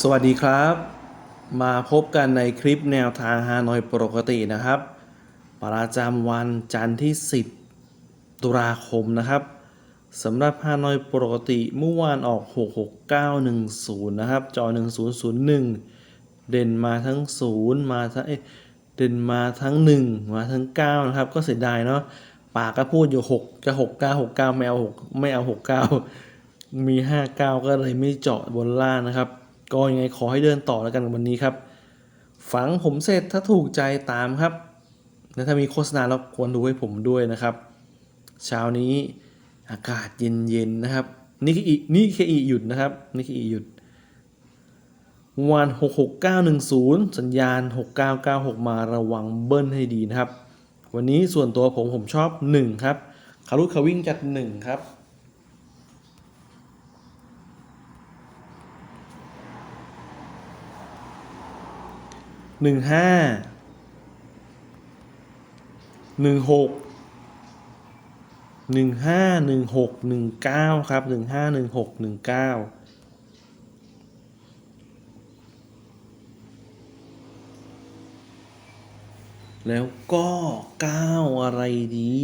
สวัสดีครับ มาพบกันในคลิปแนวทางฮานอยปกตินะครับ ประจำวันจันทร์ที่ 10 ตุลาคมนะครับสำหรับฮานอยปกติเมื่อวานออก 66910 นะครับ จอ 1001 เด่นมาทั้ง 0 มาทั้งเด่นมาทั้ง 1 มาทั้ง 9 นะครับ ก็เสียดายเนาะปากก็พูดอยู่ 6 จะ 69 69 ไม่เอา 6 ไม่เอา 69 มี 59 ก็เลยไม่เจาะบนล่างนะครับ ก็ยังไงขอให้เดินต่อแล้วกันวันนี้ครับ ฝังผมเสร็จถ้าถูกใจตามครับ และถ้ามีโฆษณาแล้วควรดูให้ผมด้วยนะครับ เช้านี้อากาศเย็นๆนะครับนี่คืออนี่คืออีหยุดนะครับนี่คืออีหยุดวัน 66910 สัญญาณ 6996 มาระวังเบิ้ลให้ดีนะครับ วันนี้ส่วนตัวผมผมชอบ 1 ครับคารุคาวิ่งจัด 1 ครับ หนึ่งห้าหนึ่งหกหนึ่งห้าหนึ่งหกหนึ่งเก้าครับหนึ่งห้าหนึ่งหกหนึ่งเก้าแล้วก็เก้าอะไรดี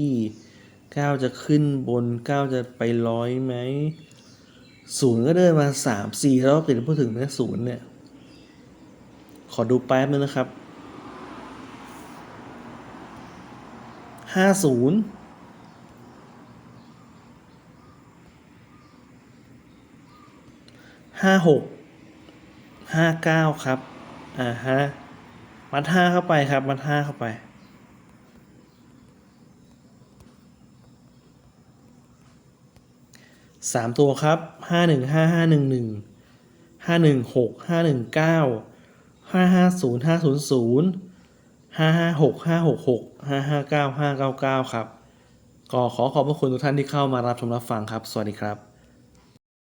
เก้าจะขึ้นบนเก้าจะไปร้อยไหมศูนย์ก็เดินมาสามสี่รอบติดพูดถึงนะศูนย์เนี่ย อดูแป๊บนึงนะครับห้าศูนย์ห้าหกห้าเก้าครับ อ่าฮะมัดห้าเข้าไปครับ มัดห้าเข้าไปสามตัวครับห้าหนึ่งห้าห้าหนึ่งหนึ่งห้าหนึ่งหกห้าหนึ่งเก้า ห้าห้าศูนย์ห้าศูนย์ศูนย์ห้าห้าหกห้าหกหกห้าห้าเก้าห้าเก้าเก้าครับ ก็ขอขอบพระคุณทุกท่านที่เข้ามารับชมรับฟังครับ สวัสดีครับ